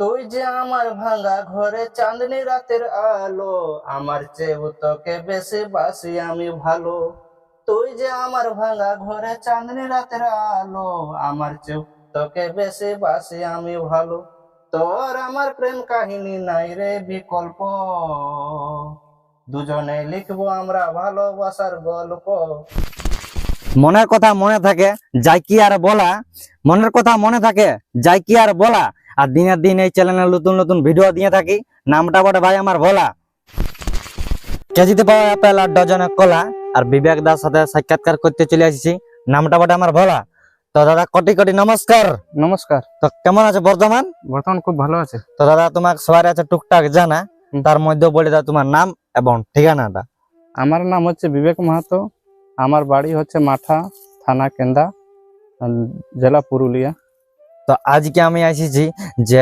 তুই যে আমার ভাঙা ঘরে চাঁদনি রাতের আলো, আমার চেয়েও তোকে বেশি বাসি আমি ভালো। তুই যে আমার ভাঙা ঘরে চাঁদনি রাতের আলো, আমার চেয়েও তোকে বেশি বাসি আমি ভালো। তোর আমার প্রেম কাহিনী নাই রে বিকল্প। দুজনে লিখব আমরা ভালোবাসার গল্প। মনের কথা মনে থাকে, যাই কি আর বলা। মনের কথা মনে থাকে, যাই কি আর বলা। আর দিনের দিন এই চ্যানেলে নতুন নতুন ভিডিও দিয়ে থাকি। নামটা বটে ভাই আমার ভোলা। কেজিতে পাওয়া আপেল আর ডজনে কলা আর বিবেক দার সাথে সাক্ষাৎকার করতে চলে আসছি। নামটা বটে আমার ভোলা। তো দাদা কোটি কোটি নমস্কার। নমস্কার। তো কেমন আছে বর্তমান বর্তমান খুব ভালো আছে। তো দাদা তোমার সবার আছে টুকটাক জানা। তার মধ্যে বলে দাও তোমার নাম এবং ঠিকানাটা। আমার নাম হচ্ছে বিবেক মাহাতো। আমার বাড়ি হচ্ছে মাঠা থানা কেন্দা জেলা পুরুলিয়া। তো আজকে আমি এসেছি যে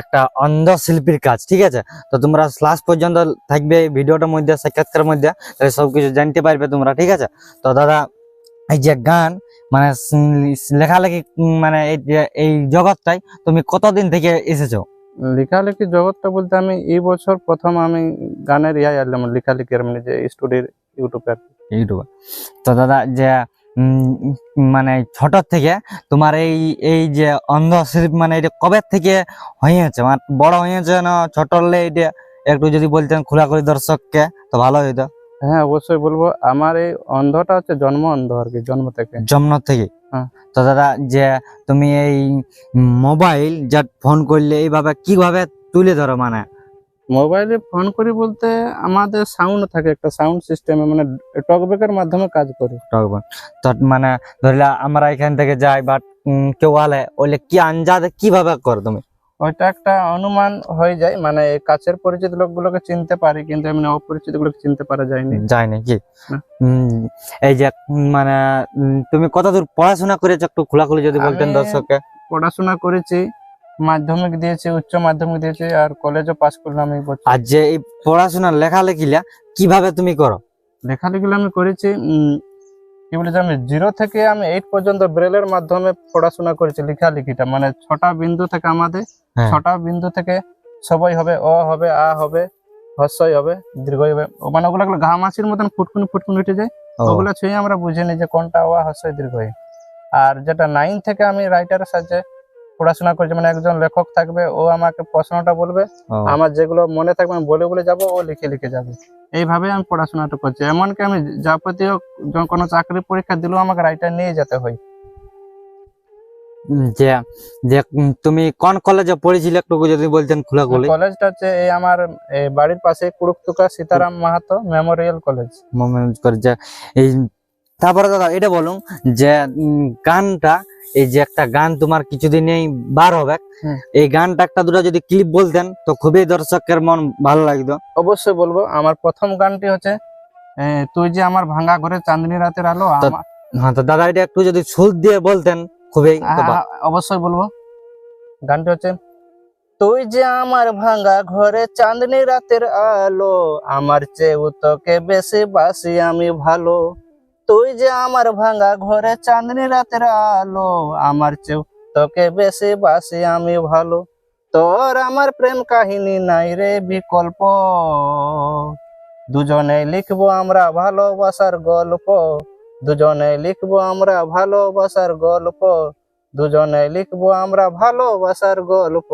একটা অন্ধ শিল্পীর কাজ ঠিক আছে? তো তোমরা লাস্ট পর্যন্ত থাকবে ভিডিওটার মধ্যে সাক্ষাৎকার মধ্যে তাহলে সব কিছু জানতে পারবে তোমরা ঠিক আছে? তো দাদা এই যে গান মানে লেখালেখি মানে এই যে এই জগৎটাই তুমি কতদিন থেকে এসেছ? লেখালেখি জগৎটা বলতে আমি এই বছর প্রথম আমি গানের ইয়া এলাম লেখালেখি মানে যে স্টুডিওর ইউটিউবে ইউটিউবে। তো দাদা যে মানে ছোট থেকে তোমার এই এই যে অন্ধ মানে এটা কবে থেকে হয়েছে? মানে বড় হয়েছে না ছোট হলে এটা একটু যদি বলতেন খোলাখুলি দর্শককে তো ভালো হইতো। হ্যাঁ অবশ্যই বলব। আমার এই অন্ধটা হচ্ছে জন্ম অন্ধ আর কি জন্ম থেকে। জন্ম থেকে? হ্যাঁ। তো দাদা যে তুমি এই মোবাইল যা ফোন করলে এইভাবে কীভাবে তুলে ধরো মানে? মোবাইলে ফোন করি বলতে আমাদের সাউন্ড থাকে একটা সাউন্ড সিস্টেমে মানে টকব্যাকের মাধ্যমে কাজ করি। তখন তো মানে ধরলে আমরা এখান থেকে যাই বাট কেউ আলে ওইলে কি আঞ্জাদে কীভাবে করো তুমি? ওইটা একটা অনুমান হয়ে যায় মানে কাছের পরিচিত লোকগুলোকে চিনতে পারি কিন্তু এমনি অপরিচিত গুলোকে চিনতে পারা যায়নি। যায় নাকি না। উম, এই যে মানে তুমি কতদূর পড়াশোনা করেছ একটু খোলাখুলি যদি বলতেন দর্শককে? পড়াশোনা করেছি মাধ্যমিক দিয়েছি উচ্চ মাধ্যমিক দিয়েছি আর কলেজও পাস করলাম এই বছর। আর যে এই পড়াশোনা লেখালেখিলা কীভাবে তুমি করো? লেখালেখিগুলো আমি করেছি কি বলে আমি জিরো থেকে আমি এইট পর্যন্ত ব্রেলের মাধ্যমে পড়াশোনা করেছি লেখালেখিটা। মানে ছটা বিন্দু থেকে আমাদের হ্যাঁ। ছটা বিন্দু থেকে সবাই হবে অ হবে আ হবে হস্যই হবে দীর্ঘই হবে। ও মানে ওগুলো ওগুলো ঘামাচির মতন ফুটকুনি ফুটকুনি উঠে যায়। ওগুলো ছুঁয়ে আমরা বুঝে নিই যে কোনটা ও হস্যই দীর্ঘই। আর যেটা নাইন থেকে আমি রাইটারের সাহায্যে পড়াশোনা করছি মানে একজন লেখক থাকবে ও আমাকে প্রশ্নটা বলবে। আমার যেগুলো মনে থাকবে আমি বলে বলে যাব ও লিখে লিখে যাবে। এইভাবে আমি পড়াশোনাটা করছি। এমনকি আমি যাবতীয় কোনো চাকরি পরীক্ষা দিলেও আমাকে রাইটার নিয়ে যেতে হয়। যে যে তুমি কোন কলেজে পড়েছিলে একটু যদি বলতেন খোলাখুলি? কলেজটা হচ্ছে এই আমার বাড়ির পাশে কুড়ুকতুকা সীতারাম মাহাতো মেমোরিয়াল কলেজ করে যে এই তারপরে দাদা এটা বলুন যে গানটা এই যে একটা গান তোমার কিছুদিনেই বার হবে। এই গানটা একটা দুটো যদি ক্লিপ বলতেন তো খুবই দর্শকের মন ভালো লাগতো। অবশ্যই বলব আমার প্রথম গানটি হচ্ছে তুই যে আমার ভাঙা ঘরে চাঁদনি রাতের আলো হ্যাঁ তো দাদা এটা একটু যদি সুর দিয়ে বলতেন খুবই বা- আ- অবশ্যই বলব। গানটি হচ্ছে তুই যে আমার ভাঙা ঘরে চাঁদনি রাতের আলো আমার চেয়ে তোকে বেশি বাসি আমি ভালো। তুই যে আমার ভাঙা ঘরে চাঁদনি রাতের আলো, আমার চেয়েও তোকে বেশি বাসি আমি ভালো। তোর আমার প্রেম কাহিনী নাই রে বিকল্প। দুজনে লিখব আমরা ভালোবাসার গল্প, দুজনে লিখব আমরা ভালোবাসার গল্প, দুজনে লিখব আমরা ভালোবাসার গল্প।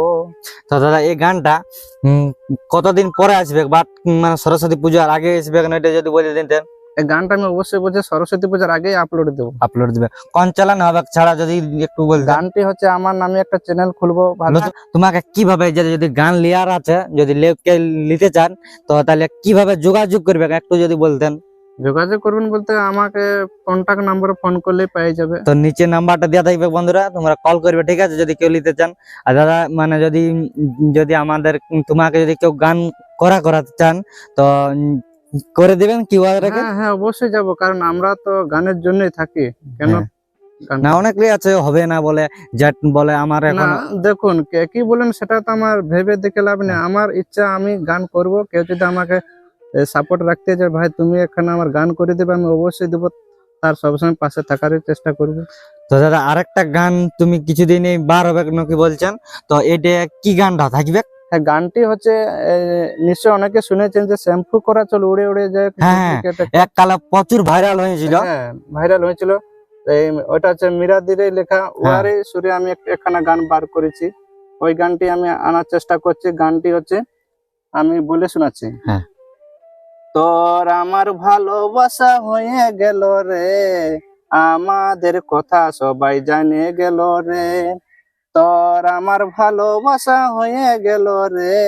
তো দাদা, এই গানটা কতদিন পরে আসবে? বা মানে সরস্বতী পূজার আগে আসবে না, এটা যদি বলে দিতেন। এই গানটা আমি অবশ্যই বলছি সরস্বতী পূজার আগেই আপলোড দেবো। আপলোড দিবে। কোন চালান হবে? ছাড়া যদি একটু বলতেন গানটি হচ্ছে আমার নামে একটা চ্যানেল খুলবো ভালো তোমাকে কীভাবে যদি গান লিয়ার আছে যদি লেখকে নিতে চান তো তাহলে কীভাবে যোগাযোগ করবে? একটু যদি বলতেন। যোগাযোগ করবেন বলতে আমাকে কন্টাক্ট নাম্বারে ফোন করলেই পেয়ে যাবে। তো নিচে নাম্বারটা দেওয়া থাকবে বন্ধুরা তোমরা কল করবে ঠিক আছে? যদি কেউ নিতে চান। আর দাদা মানে যদি যদি আমাদের তোমাকে যদি কেউ গান করা করাতে চান তো করে দিবেন কি রেখে? হ্যাঁ হ্যাঁ অবশ্যই যাব কারণ আমরা তো গানের জন্যই থাকি কেন? হ্যাঁ। না অনেক আছে হবে না বলে যে বলে আমার এখন দেখুন কে কি বলেন সেটা তো আমার ভেবে দেখে লাভ নেই। আমার ইচ্ছা আমি গান করব কেউ যদি আমাকে সাপোর্ট রাখতে যে ভাই তুমি এখানে আমার গান করে দেবে আমি অবশ্যই দেবো। তার সবসময় পাশে থাকারই চেষ্টা করব। তো দাদা আরেকটা গান তুমি কিছুদিন এই বার হবে নাকি বলছেন? তো এটা কি গানটা? থাকবে? হ্যাঁ গানটি হচ্ছে নিশ্চয় অনেকে শুনেছেন যে শ্যাম্পু করা চল উড়ে উড়ে যায় হ্যাঁ, এক কালে প্রচুর ভাইরাল হয়েছিল। হ্যাঁ ভাইরাল হয়েছিল। ওটা হচ্ছে মিরাদিরে লেখা ওয়ারে সুরে আমি একখানা গান বার করেছি। ওই গানটি আমি আনার চেষ্টা করছি। গানটি হচ্ছে আমি বলে শোনাচ্ছি। হ্যাঁ। তোর আমার ভালোবাসা হয়ে গেল রে আমাদের কথা সবাই জানে গেল রে। তোর আমার ভালোবাসা হয়ে গেল রে।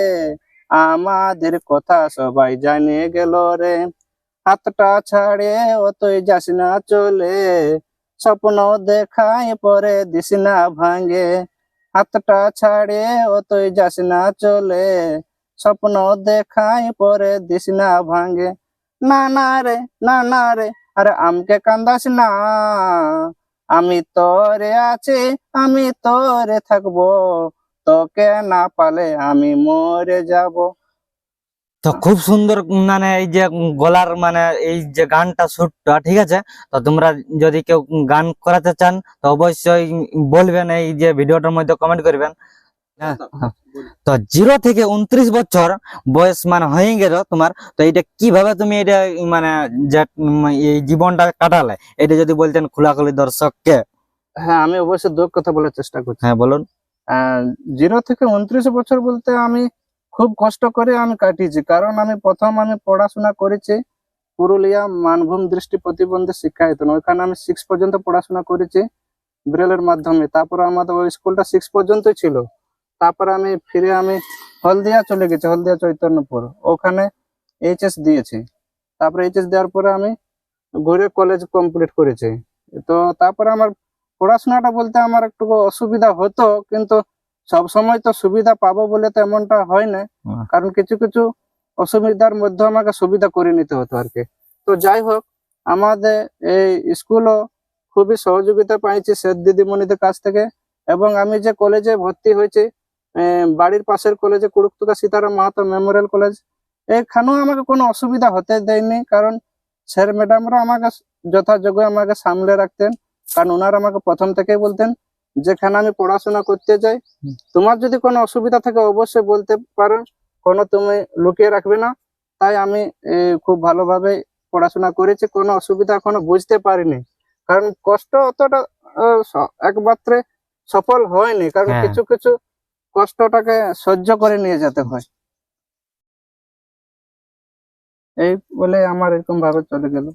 আমাদের কথা সবাই জানে গেল রে। হাতটা ছাড়ে অতই যাস না চলে। স্বপ্ন দেখাই পরে দিস না ভাঙে। হাতটা ছাড়ে অতই যাস না চলে। স্বপ্ন দেখাই পরে দিস না ভাঙে। না না রে, না না রে, আরে আমকে কান্দাস না। আমি তোরে আছি, আমি তোরে থাকব। তোকে না পালে আমি মরে যাব। তো খুব সুন্দর মানে এই যে গলার মানে এই যে গানটা সুরটা ঠিক আছে? তো তোমরা যদি কেউ গান করাতে চান, তো অবশ্যই বলবেন এই যে ভিডিওটার মধ্যে কমেন্ট করবেন। তো জিরো থেকে উনত্রিশ বছর বয়স মানে হয়ে গেল তোমার তো এটা কীভাবে তুমি এটা মানে এই জীবনটা কাটালে? এটা যদি বলতেন খোলাখুলি দর্শককে। হ্যাঁ আমি অবশ্যই দুঃখ কথা বলার চেষ্টা করছি। হ্যাঁ বলুন। জিরো থেকে উনত্রিশ বছর বলতে আমি খুব কষ্ট করে আমি কাটিয়েছি। কারণ আমি প্রথম আমি পড়াশোনা করেছি পুরুলিয়া মানভূম দৃষ্টি প্রতিবন্ধী শিক্ষায়তন ওইখানে আমি সিক্স পর্যন্ত পড়াশোনা করেছি ব্রেলের মাধ্যমে। তারপর আমাদের ওই স্কুলটা সিক্স পর্যন্তই ছিল। তারপর আমি ফিরে আমি হলদিয়া চলে গেছি হলদিয়া চৈতন্যপুর। ওখানে এইচএস দিয়েছি। তারপরে এইচএস দেওয়ার পরে আমি ঘুরে কলেজ কমপ্লিট করেছি। তো তারপরে আমার পড়াশোনাটা বলতে আমার একটু অসুবিধা হতো কিন্তু সব সময় তো সুবিধা পাবো বলে তো এমনটা হয় না। কারণ কিছু কিছু অসুবিধার মধ্যে আমাকে সুবিধা করে নিতে হতো আর কি। তো যাই হোক আমাদের এই স্কুলও খুবই সহযোগিতা পাইছি স্যার দিদিমণিদের কাছ থেকে এবং আমি যে কলেজে ভর্তি হয়েছি বাড়ির পাশের কলেজে কুড়ুকতুকা সীতারাম মাহাতো মেমোরিয়াল কলেজ এখানেও আমাকে কোনো অসুবিধা হতে দেয়নি কারণ স্যার ম্যাডামরা আমাকে যথাযোগ্য আমাকে সামলে রাখতেন। কারণ ওনারা আমাকে প্রথম থেকেই বলতেন যেখানে আমি পড়াশোনা করতে যাই তোমার যদি কোনো অসুবিধা থাকে অবশ্যই বলতে পারো। কোনো তুমি লুকিয়ে রাখবে না। তাই আমি খুব ভালোভাবে পড়াশোনা করেছি কোনো অসুবিধা এখনও বুঝতে পারিনি। কারণ কষ্ট অতটা একমাত্রে সফল হয়নি। কারণ হ্যাঁ। কিছু কিছু কষ্টটাকে সহ্য করে নিয়ে যেতে হয়। এই বলে আমার এরকম ভাবে চলে গেল।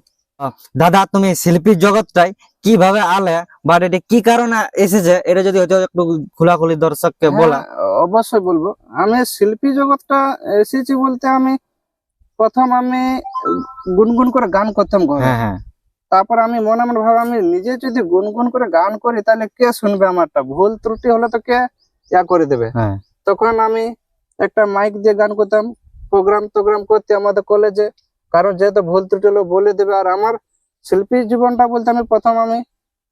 দাদা তুমি শিল্পীর জগৎটাই কীভাবে আলে বা এটা কি কারণে এসেছে? এটা যদি হয়তো একটু খোলাখুলি দর্শককে বলা। হ্যাঁ, অবশ্যই বলব। আমি শিল্পী জগৎটা এসেছি বলতে আমি প্রথম আমি গুনগুন করে গান করতাম ঘরে। হ্যাঁ হ্যাঁ। তারপর আমি মনে মনে ভাব আমি নিজে যদি গুনগুন করে গান করি তাহলে কে শুনবে আমারটা? ভুল ত্রুটি হলে তো কে ইয়া করে দেবে। হ্যাঁ। তখন আমি একটা মাইক দিয়ে গান করতাম প্রোগ্রাম টোগ্রাম করতে আমাদের কলেজে কারণ যেহেতু ভুল ত্রুটি হলো বলে দেবে। আর আমার শিল্পী জীবনটা বলতে আমি প্রথম আমি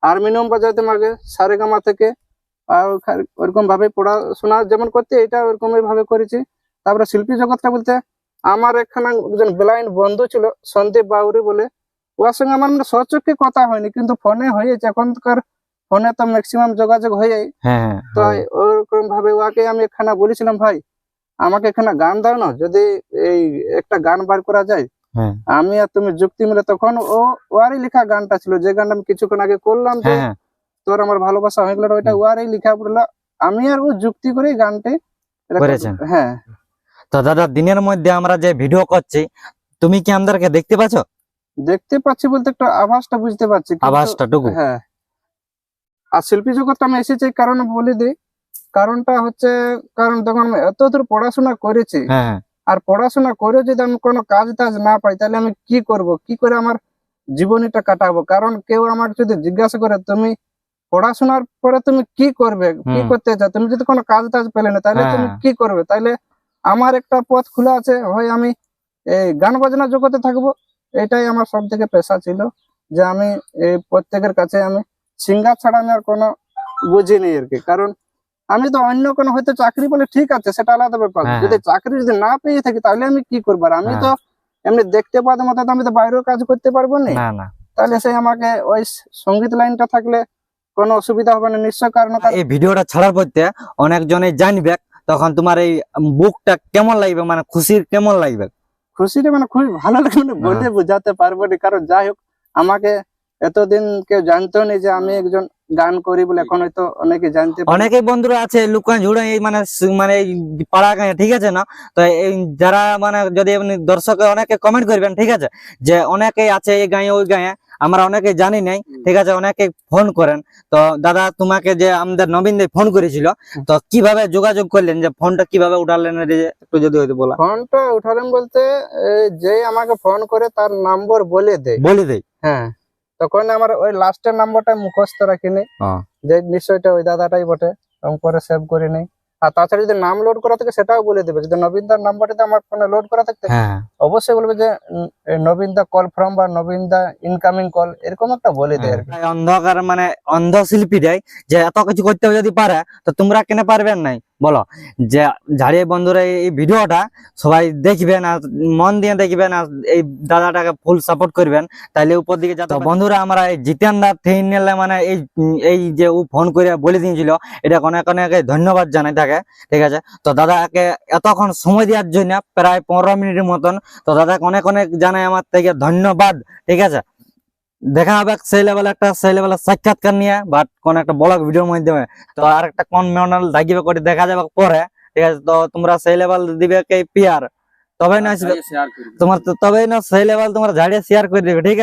হারমোনিয়াম বাজাতাম আগে সারেগামা থেকে আর ওরকম ভাবে পড়াশোনা যেমন করতে এটা ওরকম ভাবে করেছি। তারপরে শিল্পী জগৎটা বলতে আমার এখানে একজন ব্লাইন্ড বন্ধু ছিল সন্দীপ বাউরি বলে। ওর সঙ্গে আমার মানে সচক্ষে কথা হয়নি কিন্তু ফোনে হয়েছে। এখনকার ফোনে তো ম্যাক্সিমাম যোগাযোগ হয়ে যায় হ্যাঁ হ্যাঁ তো ওরকম ভাবে ওকে আমি এখানে বলেছিলাম ভাই আমাকে এখানে গান দাও না যদি এই একটা গান বার করা যায়। হ্যাঁ। আমি আর তুমি যুক্তি মিলে তখন ও ওয়ারই লেখা গানটা ছিল যে গানটা আমি কিছুক্ষণ আগে করলাম যে হ্যাঁ হ্যাঁ। তোর আমার ভালোবাসা হয়ে গেল ওইটা ওয়ারই লেখা পড়ল। আমি আর ও যুক্তি করে গানটি করেছেন। হ্যাঁ। তো দাদা দিনের মধ্যে আমরা যে ভিডিও করছি তুমি কি আমাদেরকে দেখতে পাচ্ছ? দেখতে পাচ্ছি বলতে একটা আভাসটা বুঝতে পারছি আভাসটা টুকু। হ্যাঁ। আর শিল্পী জগৎটা আমি এসেছি কারণ কারণে বলে দিই। কারণটা হচ্ছে কারণ তখন আমি এত দূর পড়াশোনা করেছি। হ্যাঁ হ্যাঁ। আর পড়াশোনা করে যদি আমি কোনো কাজ টাজ না পাই তাহলে আমি কি করব? কি করে আমার জীবনীটা কাটাবো? কারণ কেউ আমার যদি জিজ্ঞাসা করে তুমি পড়াশোনার পরে তুমি কি করবে? কি করতে চাও? তুমি যদি কোনো কাজ টাজ পেলে না তাহলে তুমি হ্যাঁ। কি করবে? তাহলে আমার একটা পথ খোলা আছে হয় আমি এই গান বাজনা জগতে থাকব। এটাই আমার সব থেকে পেশা ছিল যে আমি এই প্রত্যেকের কাছে আমি সিঙ্গার ছাড়া আমি আর কোনো বুঝিনি আর কি। কারণ আমি তো অন্য কোনো হয়তো চাকরি বলে ঠিক আছে সেটা আলাদা ব্যাপার। হ্যাঁ, যদি চাকরি যদি না পেয়ে থাকি তাহলে আমি কি করব? আমি হ্যাঁ। তো এমনি দেখতে পাওয়ার মতো তো আমি তো বাইরেও কাজ করতে পারব না। তাহলে সে আমাকে ওই সংগীত লাইনটা থাকলে কোনো অসুবিধা হবে না নিশ্চয় কারণ এই ভিডিওটা ছাড়ার পরতে অনেকজনে জানবে তখন তোমার এই বুকটা কেমন লাগবে মানে খুশির কেমন লাগবে? খুশিটা মানে খুবই ভালো লাগে মানে বলে হ্যাঁ। বোঝাতে পারব না। কারণ যাই হোক আমাকে এতদিন কেউ জানতো না যে আমি একজন গান করি বলে এখন হয়তো অনেকে জানতে পারে। অনেকেই বন্ধুরা আছে লুকান ঝুড়ে এই মানে মানে পাড়া গাঁয়ে ঠিক আছে না? তো এই যারা মানে যদি দর্শক অনেকে কমেন্ট করবেন ঠিক আছে? যে অনেকেই আছে এই গাঁয়ে ওই গাঁয়ে আমরা অনেকে জানি নাই ঠিক আছে? অনেকে ফোন করেন। তো দাদা তোমাকে যে আমাদের নবীন দে ফোন করেছিল তো কীভাবে যোগাযোগ করলেন? যে ফোনটা কীভাবে উঠালেন? একটু যদি হয়তো বলা। ফোনটা উঠালেন বলতে যে আমাকে ফোন করে তার নম্বর বলে দেয়। বলে দেয়। হ্যাঁ। তখন আমার ওই লাস্টের নাম্বারটা মুখস্থ রাখিনি। হ্যাঁ। যে নিশ্চয়টা ওই দাদাটাই বটে আমি পরে সেভ করে নেই। আর তাছাড়া যদি নাম লোড করা থাকে সেটাও বলে দেবে। যদি নবীন দার নাম্বারটা আমার ফোনে লোড করা থাকতে হ্যাঁ। অবশ্যই বলবে যে নবীন দা কল ফ্রম বা নবীন দা ইনকামিং কল এরকম একটা বলে দেয়। এই অন্ধকার মানে অন্ধ শিল্পীরাই যে এত কিছু করতে যদি পারে তো তোমরা কেন পারবেন নাই? বলো যে ঝাড়িয়ে বন্ধুরা এই- ভিডিওটা সবাই দেখবেন আর মন দিয়ে দেখবেন আর এই দাদাটাকে ফুল সাপোর্ট করবেন। তাইলে উপর দিকে যাতে বন্ধুরা আমরা এই জিতেন দা নিলে মানে এই এই যে ও ফোন করে বলে দিয়েছিল এটা অনেক অনেক ধন্যবাদ জানাই তাকে ঠিক আছে? তো দাদাকে এতক্ষণ সময় দেওয়ার জন্য প্রায় পনেরো মিনিটের মতন তো দাদাকে অনেক অনেক জানাই আমার থেকে ধন্যবাদ ঠিক আছে? দেখা হবে সেই লেভেল একটা সেই লেভেলের সাক্ষাৎকার নিয়ে বাট কোন একটা ব্লগ ভিডিওর মাধ্যমে তো আর একটা কোন মেনাল দাগিবে করে দেখা যাবে পরে। ঠিক আছে তো তোমরা সেই লেভেল দিবে কে পিয়ার তবে না তোমার তবে তবেই না সেই লেভেল তোমরা ঝাড়িয়ে শেয়ার করে দিবে ঠিক আছে?